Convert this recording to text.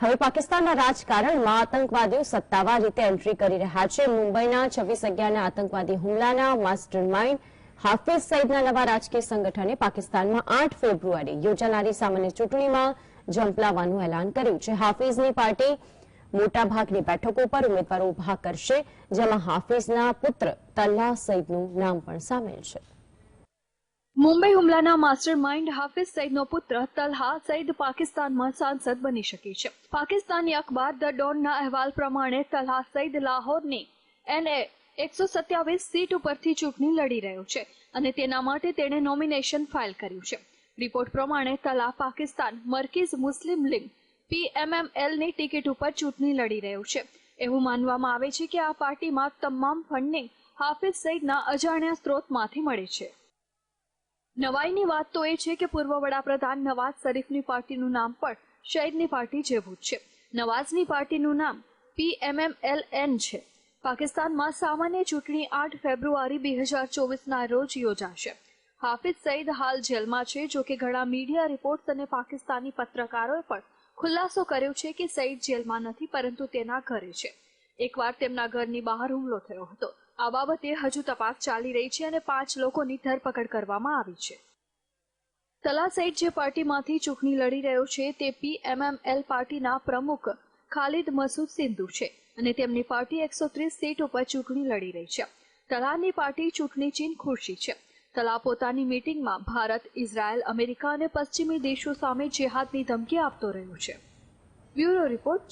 હવે પાકિસ્તાનના રાજકારણમાં આતંકવાદીઓ સત્તાવાર રીતે એન્ટ્રી કરી રહ્યા છે. મુંબઈના છવ્વીસ અગિયારના આતંકવાદી હુમલાના માસ્ટર માઇન્ડ હાફિઝ સઈદના નવા રાજકીય સંગઠને પાકિસ્તાનમાં આઠ ફેબ્રુઆરી યોજાનારી સામાન્ય ચૂંટણીમાં ઝંપલાવવાનું એલાન કર્યું છે. હાફિઝની પાર્ટી મોટાભાગની બેઠકો પર ઉમેદવારો ઊભા કરશે, જેમાં હાફિઝના પુત્ર તલ્લા સઈદનું નામ પણ સામેલ છે. મુંબઈ હુમલાના માસ્ટર માઇન્ડ હાફિઝ સઈદનો પુત્ર તલ્હા સઈદ પાકિસ્તાનમાં સાંસદ બની શકે છે. પાકિસ્તાની અખબાર ધ ડોનના અહેવાલ પ્રમાણે તલહા સઈદ લાહોરની એનએ એકસો સત્યાવીસ સીટ ઉપરથી ચૂંટણી લડી રહ્યો છે અને તેના માટે તેણે નોમિનેશન ફાઇલ કર્યું છે. રિપોર્ટ પ્રમાણે તલા પાકિસ્તાન મર્કીઝ મુસ્લિમ લીગ પીએમએમએલની ટિકિટ ઉપર ચૂંટણી લડી રહ્યો છે. એવું માનવામાં આવે છે કે આ પાર્ટીમાં તમામ ફંડિંગ હાફિઝ સઈદના અજાણ્યા સ્ત્રોતમાંથી મળે છે. નવાઈની વાત તો એ છે કે પૂર્વ વડાપ્રધાન નવાઝ શરીફની પાર્ટીનું નામ પણ શહીદની પાર્ટી જેવું જ છે. નવાઝની પાર્ટીનું નામ પીએમએમએલએન છે. પાકિસ્તાનમાં સામાન્ય ચૂંટણી આઠ ફેબ્રુઆરી બે હજાર ચોવીસના રોજ યોજાશે. હાફિઝ સઈદ હાલ જેલમાં છે, જો કે ઘણા મીડિયા રિપોર્ટ્સ અને પાકિસ્તાની પત્રકારોએ પણ ખુલાસો કર્યો છે કે સઈદ જેલમાં નથી, પરંતુ તેના ઘરે છે. એકવાર તેમના ઘરની બહાર હુમલો થયો હતો. આ બાબતે હજુ તપાસ ચાલી રહી છે અને પાંચ લોકોની ધરપકડ કરવામાં આવી છે. તલા સઈદ જે પાર્ટીમાંથી ચૂંટણી લડી રહ્યો છે તે પીએમએમએલ પાર્ટીના પ્રમુખ ખાલિદ મસૂદ સિંધુ છે અને તેમની પાર્ટી એકસો ત્રીસ સીટ ઉપર ચૂંટણી લડી રહી છે. તલાની પાર્ટી ચૂંટણી ચીન ખુરશી છે. તલા પોતાની મીટિંગમાં ભારત, ઇઝરાયલ, અમેરિકા અને પશ્ચિમી દેશો સામે જેહાદની ધમકી આપતો રહ્યો છે. Bureau report